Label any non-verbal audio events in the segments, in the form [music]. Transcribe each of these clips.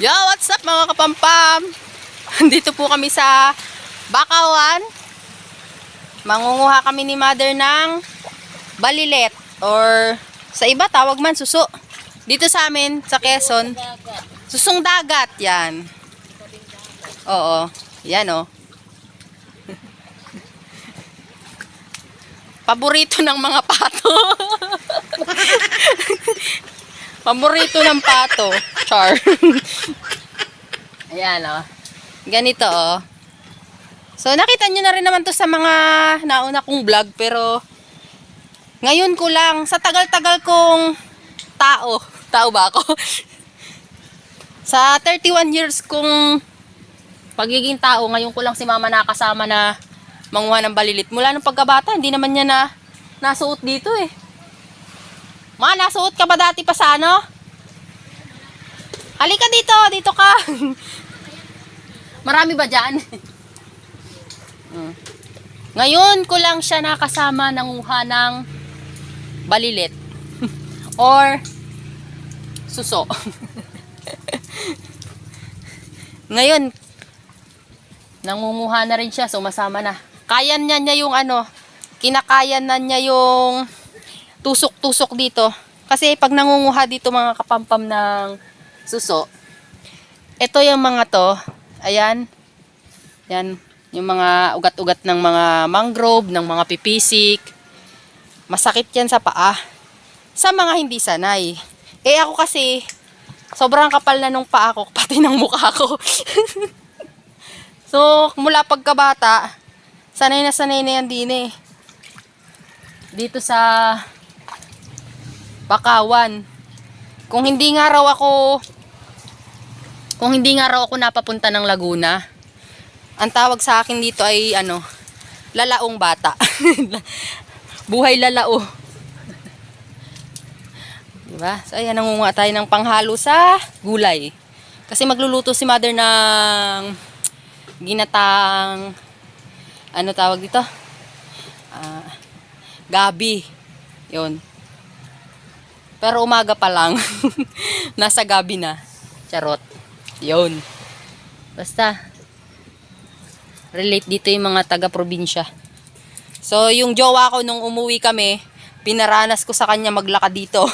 Yo, what's up mga kapampam? [laughs] Dito po kami sa Bakawan. Mangunguha kami ni mother ng balilet or sa iba tawag man suso. Dito sa amin sa Quezon, susong dagat 'yan. Oo, 'yan oh. [laughs] Paborito ng mga pato. [laughs] Paborito ng pato. Char. [laughs] Ayan, oh. Ganito, oh. So, nakita nyo na rin naman to sa mga nauna kong vlog, pero ngayon ko lang, sa tagal-tagal kong tao, [laughs] tao ba ako? [laughs] sa 31 years kong pagiging tao, ngayon ko lang si mama nakasama na manguha ng balilit. Mula nung pagkabata, hindi naman niya na nasuot dito eh. Ma, nasuot ka ba dati pa sa ano? Halika dito, dito ka. [laughs] Marami ba dyan? [laughs] Ngayon ko lang siya nakasama nanguha ng balilit. [laughs] Or suso. Ngayon, nangunguha na rin siya, sumasama na. Kaya niya niya yung ano, kinakayan na niya yung tusok-tusok dito. Kasi pag nangunguha dito mga kapampam ng suso, ito yung mga to, ayan, yan, yung mga ugat-ugat ng mga mangrove, ng mga pipisik, masakit yan sa paa. Sa mga hindi sanay. Eh ako kasi, sobrang kapal na nung paa ko, [laughs] pati ng mukha ko. [laughs] so, mula pagkabata, sanay na sanay na yan din eh. Dito sa Bakawan. Kung hindi nga raw ako kung hindi nga raw ako napapunta ng Laguna, ang tawag sa akin dito ay ano, lalaong bata. [laughs] Buhay lalao. Diba? So ayan, nangunguha tayo ng panghalo sa gulay. Kasi magluluto si mother ng ginatang ano tawag dito? Ah, gabi. Yun. Pero umaga pa lang. [laughs] Nasa gabi na. Charot. Yun. Basta. Relate dito yung mga taga-probinsya. So, yung jowa ko nung umuwi kami, pinaranas ko sa kanya maglakad dito. [laughs]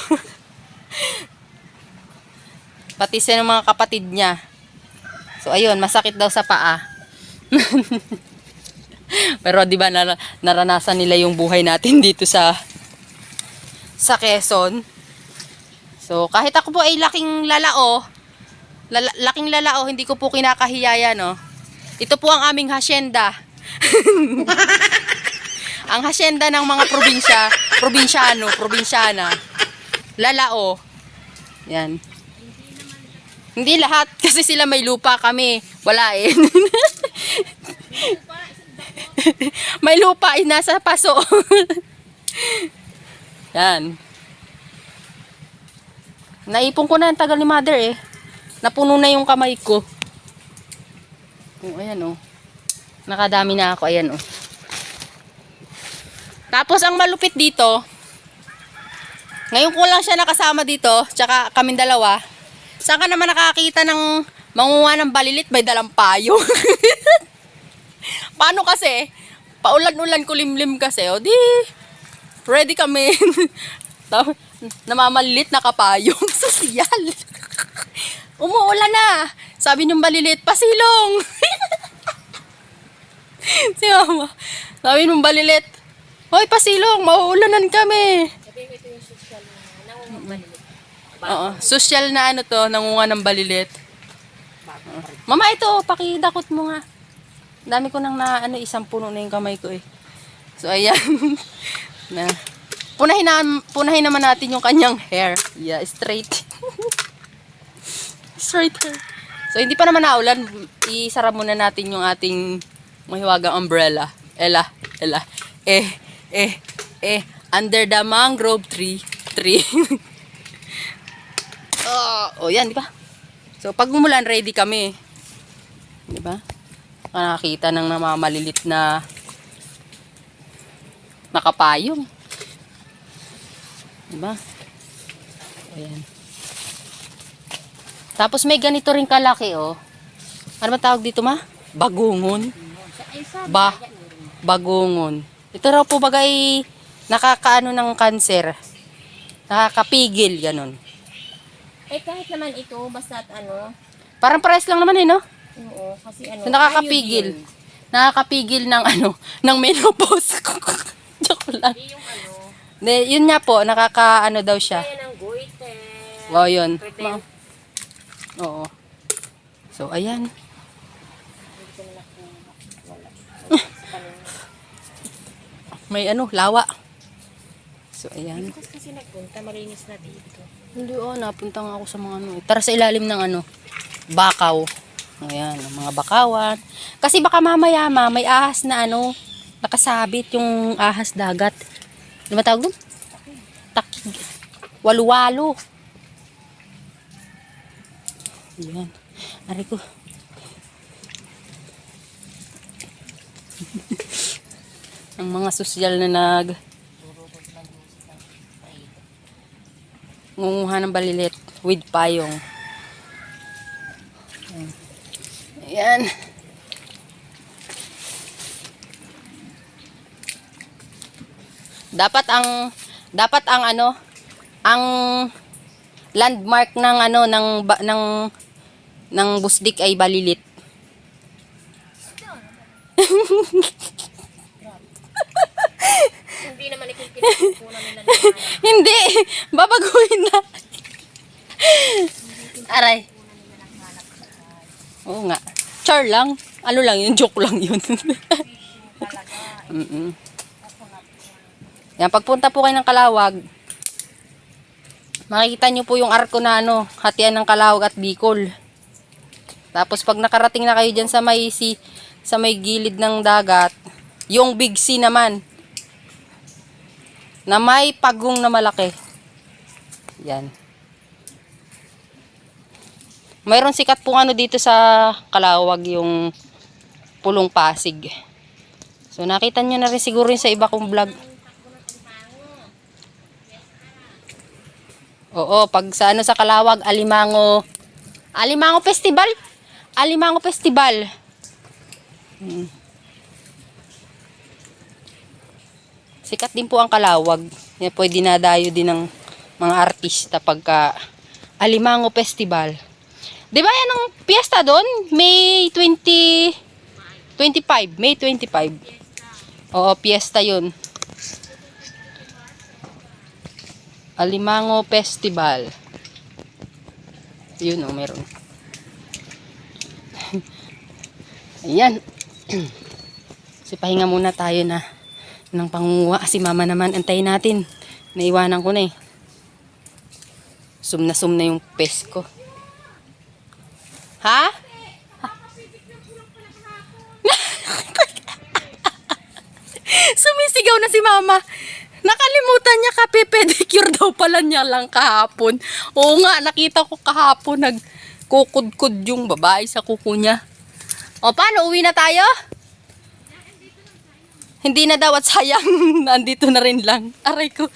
Pati sa mga kapatid niya. So, ayun, masakit daw sa paa. [laughs] Pero 'di ba nar- naranasan nila yung buhay natin dito sa sa Quezon. So kahit ako po ay laking lalao, lala- laking lalao, hindi ko po kinakahiya no. Ito po ang aming hasyenda. [laughs] ang hasyenda ng mga probinsya, probinsyano, probinsyana. Lalao. Yan. Hindi lahat [laughs] kasi sila may lupa kami. Wala eh. [laughs] may lupa ay nasa paso. Yan. Naipon ko na ang tagal ni mother eh. Napuno na yung kamay ko. Oh, ayan oh. Nakadami na ako. Ayan oh. Tapos ang malupit dito, ngayon ko lang siya nakasama dito, tsaka kaming dalawa. Saan ka naman nakakita ng mangunga ng balilit may dalang payo? [laughs] Paano kasi? Paulan-ulan kulimlim kasi. O di, ready kami. [laughs] Tapos, namamalilit na kapayong. Sosyal. [laughs] Umuulan na. Sabi niyong balilit, pasilong. [laughs] si mama. Sabi nung balilit, Hoy, pasilong, mauulanan kami. Oo, social na ano to, nangunga ng balilit. Mama, ito, pakidakot mo nga. Dami ko nang na, ano, isang puno na yung kamay ko eh. So, ayan. [laughs] na. Punahin, na, punahin naman natin yung kanyang hair. Yeah, straight. [laughs] straight hair. So, hindi pa naman naulan. Isara muna natin yung ating mahiwagang umbrella. Ela, ela. Eh, eh, eh. Under the mangrove tree. Tree. [laughs] oh, oh, yan, di ba? So, pag umulan, ready kami. Di ba? Nakakita ng namamalilit na nakapayong. Diba? Ayan. Tapos may ganito rin kalaki, oh. Ano ba tawag dito, ma? Bagungon. Ba, bagungon. Ito raw po bagay nakakaano ng kanser. Nakakapigil, ganun. Eh kahit naman ito, basta ano, Parang pares lang naman eh, no? oo, kasi ano, So, nakakapigil. iodine. Nakakapigil ng ano, [laughs] ng menopause. [laughs] Joke lang. Hindi yung ano, De, yun nga po, nakakaano daw siya. kaya ng goiter. Wow, yun. Pretend. Oo. So, ayan. [laughs] May ano, lawa. So, ayan. Tapos kasi nagpunta, malinis na dito. Hindi, oh, napunta nga ako sa mga ano. Tara sa ilalim ng ano, bakaw. Ayan, ang mga bakawan. Kasi baka mamaya ma, may ahas na ano, nakasabit yung ahas dagat. Ano ba tawag doon? Takig. Walu-walo. Ayan. Ari ko. [laughs] ang mga sosyal na nag ngunguha ng balilit with payong. Ayan. Dapat ang dapat ang ano ang landmark ng ano ng ba- ng ng busdik ay balilit. Hindi naman ikaw pinagkukunan nila. [laughs] Hindi, babaguhin na. Aray. Oo nga. Char lang. Ano lang yun? Joke lang yun. [laughs] Mm-mm. Yan, pagpunta po kayo ng Kalawag, makikita nyo po yung arko na ano, hatian ng Kalawag at Bicol. Tapos pag nakarating na kayo dyan sa may, si, sa may gilid ng dagat, yung Big C naman, na may pagong na malaki. Yan. Mayroon sikat pong ano dito sa Kalawag yung pulong Pasig. So nakita nyo na rin siguro yun sa iba kong vlog. Oo, pag sa ano sa Kalawag, Alimango Alimango Festival. Alimango Festival. Hmm. Sikat din po ang Kalawag. Yan po ay dinadayo din ng mga artista pagka Alimango Festival. Di ba yan ang piyesta doon? May 20... 25. May 25. Oo, piyesta yun. Alimango Festival. Yun o, meron. [laughs] Ayan. [clears throat] so, pahinga muna tayo na ng pangunguha. Si mama naman, antayin natin. Naiwanan ko na eh. Sum na sum na yung pes ko. Ha? [laughs] Sumisigaw na si mama. Nakalimutan niya kape pedicure daw pala niya lang kahapon. Oo nga, nakita ko kahapon nagkukudkud yung babae sa kuko niya. O paano, uwi na tayo? Hindi na daw at sayang. [laughs] Nandito na rin lang. Aray ko. [laughs]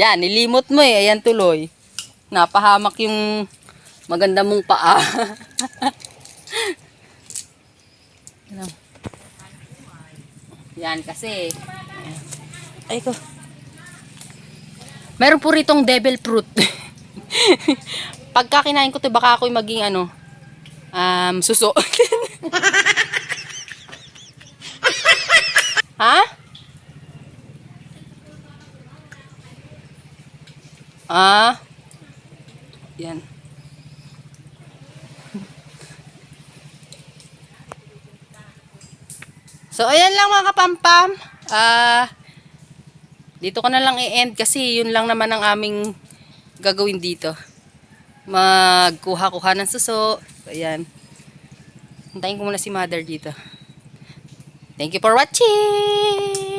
Yan, nilimot mo eh. Ayan tuloy. Napahamak yung maganda mong paa. [laughs] Yan. Yan kasi. Ay ko. Meron po ritong devil fruit. [laughs] Pagka kinain ko to baka ako'y maging ano, um, suso. [laughs] ha? Ah. Yan. So, ayan lang mga kapampam. Ah, dito ko na lang i-end kasi yun lang naman ang aming gagawin dito. Magkuha-kuha ng suso. Ayan. Hintayin ko muna si mother dito. Thank you for watching!